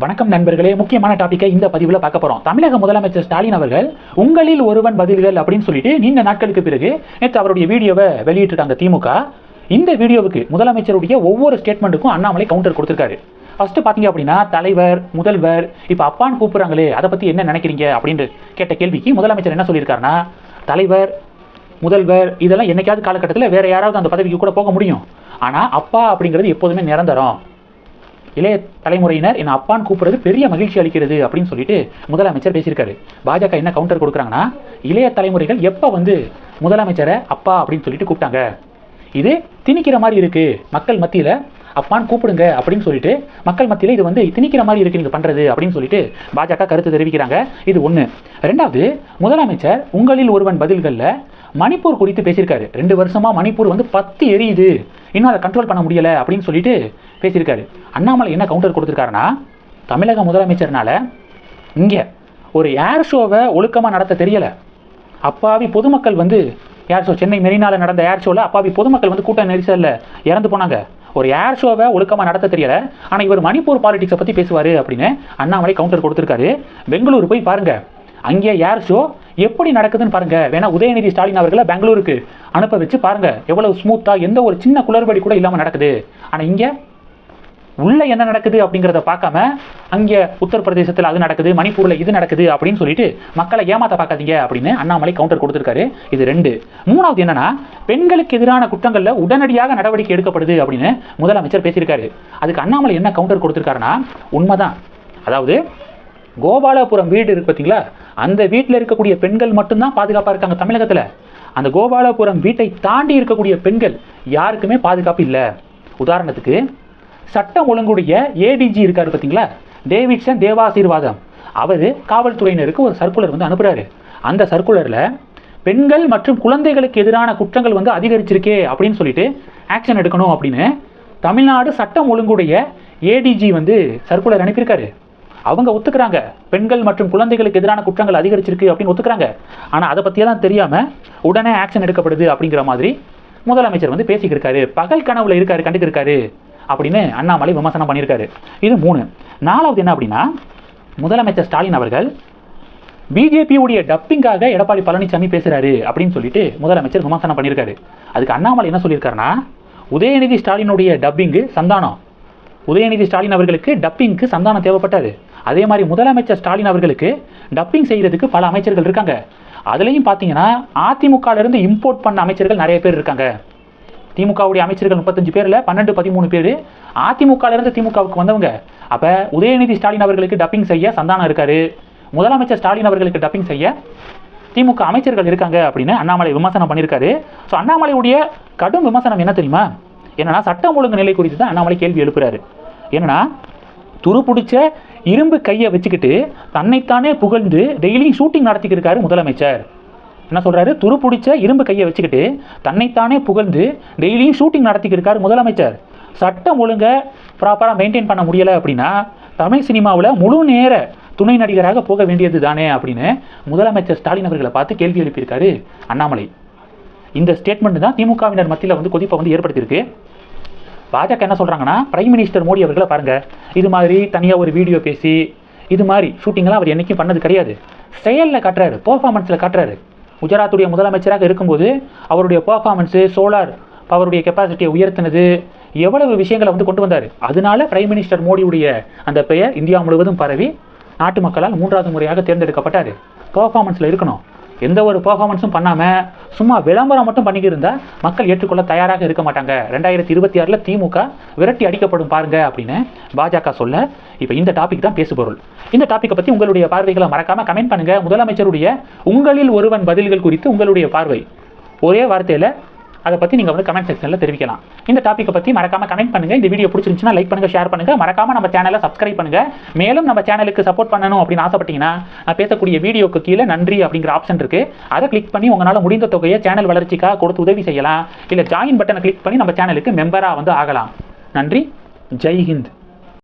வணக்கம் நண்பர்களே. முக்கியமான டாபிக்கை இந்த பதிவில் பார்க்க போறோம். தமிழக முதலமைச்சர் ஸ்டாலின் அவர்கள் உங்களில் ஒருவன் பதில்கள் அப்படின்னு சொல்லிட்டு நீண்ட நாட்களுக்கு பிறகு நேற்று அவருடைய வீடியோவை வெளியிட்டுட்டாங்க திமுக. இந்த வீடியோவுக்கு முதலமைச்சருடைய ஒவ்வொரு ஸ்டேட்மெண்ட்டுக்கும் அண்ணாமலை கவுண்டர் கொடுத்துருக்காரு. ஃபர்ஸ்ட் பார்த்தீங்க அப்படின்னா தலைவர் முதல்வர் இப்போ அப்பான்னு கூப்பிட்றாங்களே அதை பற்றி என்ன நினைக்கிறீங்க அப்படின்னு கேட்ட கேள்விக்கு முதலமைச்சர் என்ன சொல்லியிருக்காருன்னா தலைவர் முதல்வர் இதெல்லாம் என்னைக்காவது காலகட்டத்தில் வேறு யாராவது அந்த பதவிக்கு கூட போக முடியும். ஆனால் அப்பா அப்படிங்கிறது எப்போதுமே நிரந்தரம். இளைய தலைமுறையினர் என் அப்பான்னு கூப்பிடுறது பெரிய மகிழ்ச்சி அளிக்கிறது அப்படின்னு சொல்லிட்டு முதலமைச்சர் பேசியிருக்காரு. பாஜக என்ன கவுண்டர் கொடுக்குறாங்கன்னா இளைய தலைமுறைகள் எப்போ வந்து முதலமைச்சரை அப்பா அப்படின்னு சொல்லிட்டு கூப்பிட்டாங்க? இது திணிக்கிற மாதிரி இருக்கு. மக்கள் மத்தியில் அப்பான்னு கூப்பிடுங்க அப்படின்னு சொல்லிட்டு மக்கள் மத்தியில் இது வந்து திணிக்கிற மாதிரி இருக்கு நீங்கள் பண்ணுறது அப்படின்னு சொல்லிட்டு பாஜக கருத்து தெரிவிக்கிறாங்க. இது ஒன்று ரெண்டாவது முதலமைச்சர் உங்களில் ஒருவன் பதில்களில் மணிப்பூர் குறித்து பேசியிருக்காரு. ரெண்டு வருஷமா மணிப்பூர் வந்து பத்து எரியுது. இன்னும் அதை கண்ட்ரோல் பண்ண முடியலை அப்படின்னு சொல்லிட்டு பேசியிருக்காரு. அண்ணாமலை என்ன கவுண்டர் கொடுத்துருக்காருன்னா தமிழக முதலமைச்சர்னால இங்கே ஒரு ஏர் ஷோவை ஒழுக்கமாக நடத்த தெரியலை. அப்பாவி பொதுமக்கள் வந்து ஏர் ஷோ சென்னை மெரினால நடந்த ஏர் ஷோவில் அப்பாவி பொதுமக்கள் வந்து கூட்ட நெரிசலில் இறந்து போனாங்க. ஒரு ஏர் ஷோவை ஒழுக்கமாக நடத்த தெரியல. ஆனால் இவர் மணிப்பூர் பாலிடிக்ஸை பற்றி பேசுவார் அப்படின்னு அண்ணாமலை கவுண்டர் கொடுத்துருக்காரு. பெங்களூர் போய் பாருங்கள் அங்கே ஏர் ஷோ எப்படி நடக்குதுன்னு பாருங்க. வேணா உதயநிதி ஸ்டாலின் அவர்களை பெங்களூருக்கு அனுப்ப வச்சு பாருங்க. எவ்வளவு ஸ்மூத்தா எந்த ஒரு சின்ன குளறுபடி கூட இல்லாமல் நடக்குது. ஆனால் இங்கே உள்ள என்ன நடக்குது அப்படிங்கிறத பார்க்காம அங்கே உத்தரப்பிரதேசத்தில் அது நடக்குது மணிப்பூரில் இது நடக்குது அப்படின்னு சொல்லிட்டு மக்களை ஏமாத்த பார்க்காதீங்க அப்படின்னு அண்ணாமலை கவுண்டர் கொடுத்துருக்காரு. இது ரெண்டு. மூணாவது என்னன்னா பெண்களுக்கு எதிரான குற்றங்களில் உடனடியாக நடவடிக்கை எடுக்கப்படுது அப்படின்னு முதலமைச்சர் பேசியிருக்காரு. அதுக்கு அண்ணாமலை என்ன கவுண்டர் கொடுத்துருக்காருன்னா உண்மைதான். அதாவது கோபாலபுரம் வீடு இருக்கு பார்த்தீங்களா அந்த வீட்டில் இருக்கக்கூடிய பெண்கள் மட்டும்தான் பாதுகாப்பாக இருக்காங்க தமிழகத்தில். அந்த கோபாலபுரம் வீட்டை தாண்டி இருக்கக்கூடிய பெண்கள் யாருக்குமே பாதுகாப்பு இல்லை. உதாரணத்துக்கு சட்டம் ஒழுங்குடைய ஏடிஜி இருக்கார் பார்த்தீங்களா டேவிட்சன் தேவாசீர்வாதம். அவர் காவல்துறையினருக்கு ஒரு சர்க்குலர் வந்து அனுப்புகிறாரு அந்த சர்க்குலரில் பெண்கள் மற்றும் குழந்தைகளுக்கு எதிரான குற்றங்கள் வந்து அதிகரிச்சிருக்கே அப்படின்னு சொல்லிட்டு ஆக்ஷன் எடுக்கணும் அப்படின்னு தமிழ்நாடு சட்டம் ஒழுங்குடைய ஏடிஜி வந்து சர்க்குலர் அனுப்பியிருக்காரு. அவங்க ஒத்துக்கிறாங்க. பெண்கள் மற்றும் குழந்தைகளுக்கு எதிரான குற்றங்கள் அதிகரிச்சிருக்கு அப்படின்னு ஒத்துக்கிறாங்க. ஆனால் அதை பற்றியெல்லாம் தெரியாமல் உடனே ஆக்ஷன் எடுக்கப்படுது அப்படிங்கிற மாதிரி முதலமைச்சர் வந்து பேசிக்கிருக்காரு பகல் கனவுல இருக்காரு கண்டுக்கிருக்காரு அப்படின்னு அண்ணாமலை விமர்சனம் பண்ணியிருக்காரு. இது மூணு. நாலாவது என்ன அப்படின்னா முதலமைச்சர் ஸ்டாலின் அவர்கள் பிஜேபியுடைய டப்பிங்காக எடப்பாடி பழனிசாமி பேசுகிறாரு அப்படின்னு சொல்லிட்டு முதலமைச்சர் விமர்சனம் பண்ணியிருக்காரு. அதுக்கு அண்ணாமலை என்ன சொல்லியிருக்காருன்னா உதயநிதி ஸ்டாலினுடைய டப்பிங்கு சந்தானம். உதயநிதி ஸ்டாலின் அவர்களுக்கு டப்பிங்க்கு சந்தானம் தேவைப்பட்டாரு அதே மாதிரி முதலமைச்சர் ஸ்டாலின் அவர்களுக்கு டப்பிங் செய்கிறதுக்கு பல அமைச்சர்கள் இருக்காங்க. அதுலேயும் பார்த்தீங்கன்னா அதிமுகலேருந்து இம்போர்ட் பண்ண அமைச்சர்கள் நிறைய பேர் இருக்காங்க. திமுகவுடைய அமைச்சர்கள் முப்பத்தஞ்சு பேரில் பன்னெண்டு பதிமூணு பேர் அதிமுகலேருந்து திமுகவுக்கு வந்தவங்க. அப்போ உதயநிதி ஸ்டாலின் அவர்களுக்கு டப்பிங் செய்ய சந்தானம் இருக்கார். முதலமைச்சர் ஸ்டாலின் அவர்களுக்கு டப்பிங் செய்ய திமுக அமைச்சர்கள் இருக்காங்க அப்படின்னு அண்ணாமலை விமர்சனம் பண்ணியிருக்காரு. ஸோ அண்ணாமலையுடைய கடும் விமர்சனம் என்ன தெரியுமா? என்னன்னா சட்டம் ஒழுங்கு நிலை குறித்து தான் அண்ணாமலை கேள்வி எழுப்புறாரு. என்னன்னா துரு பிடிச்ச இரும்பு கையை வச்சுக்கிட்டு தன்னைத்தானே புகழ்ந்து டெய்லியும் ஷூட்டிங் நடத்திக்கிருக்காரு முதலமைச்சர். என்ன சொல்கிறாரு துரு பிடிச்ச இரும்பு கையை வச்சுக்கிட்டு தன்னைத்தானே புகழ்ந்து டெய்லியும் ஷூட்டிங் நடத்திக்கிருக்காரு முதலமைச்சர். சட்டம் ஒழுங்க ப்ராப்பராக மெயின்டைன் பண்ண முடியலை அப்படின்னா தமிழ் சினிமாவில் முழு நேர துணை நடிகராக போக வேண்டியது தானே அப்படின்னு முதலமைச்சர் ஸ்டாலின் அவர்களை பார்த்து கேள்வி எழுப்பியிருக்காரு அண்ணாமலை. இந்த ஸ்டேட்மெண்ட் தான் திமுகவினர் மத்தியில் வந்து கொதிப்பை வந்து ஏற்படுத்தியிருக்கு. பாஜக என்ன சொல்கிறாங்கன்னா பிரைம் மினிஸ்டர் மோடி அவர்களை பாருங்கள் இது மாதிரி தனியாக ஒரு வீடியோ பேசி இது மாதிரி ஷூட்டிங்லாம் அவர் என்றைக்கும் பண்ணது கிடையாது. செயலில் காட்டுறாரு பர்ஃபார்மன்ஸில் காட்டுறாரு. குஜராத்துடைய முதலமைச்சராக இருக்கும்போது அவருடைய பர்ஃபார்மன்ஸு சோலார் பவருடைய கெப்பாசிட்டியை உயர்த்தினது எவ்வளவு விஷயங்களை வந்து கொண்டு வந்தார். அதனால பிரைம் மினிஸ்டர் மோடியுடைய அந்த பெயர் இந்தியா முழுவதும் பரவி நாட்டு மக்களால் மூன்றாவது முறையாக தேர்ந்தெடுக்கப்பட்டார். பர்ஃபார்மன்ஸில் இருக்கணும். எந்த ஒரு பர்ஃபார்மன்ஸும் பண்ணாமல் சும்மா விளம்பரம் மட்டும் பண்ணிக்கிருந்தால் மக்கள் ஏற்றுக்கொள்ள தயாராக இருக்க மாட்டாங்க. ரெண்டாயிரத்தி இருபத்தி ஆறில் திமுக விரட்டி அடிக்கப்படும் பாருங்க அப்படின்னு பாஜக சொல்ல இப்போ இந்த டாபிக் தான் பேசுபொருள். இந்த டாப்பிக்கை பற்றி உங்களுடைய பார்வைகளை மறக்காம கமெண்ட் பண்ணுங்கள் முதலமைச்சருடைய உங்களில் ஒருவன் பதில்கள் குறித்து உங்களுடைய பார்வை. ஒரே வார்த்தையில் அதை பற்றி நீங்கள் வந்து கமெண்ட் செக்ஷனில் தெரிவிக்கலாம். இந்த டாப்பிக்கை பற்றி மறக்காமல் கமெண்ட் பண்ணுங்க. இந்த வீடியோ பிடிச்சிருந்துச்சுன்னா லைக் பண்ணுங்க ஷேர் பண்ணுங்கள் மறக்காமல் நம்ம சேனலை சப்ஸ்கிரைப் பண்ணுங்கள் மேலும் நம்ம சேனலுக்கு சப்போர்ட் பண்ணணும் அப்படின்னு ஆசைப்பட்டீங்கன்னா நான் பேசக்கூடிய வீடியோக்கு கீழே நன்றி அப்படிங்கிற ஆப்ஷன் இருக்குது அதை கிளிக் பண்ணி உங்களால் முடிந்த தொகையை சேனல் வளர்ச்சிக்காக கொடுத்து உதவி செய்யலாம். இல்லை ஜாயின் பட்டனை கிளிக் பண்ணி நம்ம சேனலுக்கு மெம்பராக வந்து ஆகலாம். நன்றி. ஜெய் ஹிந்த்.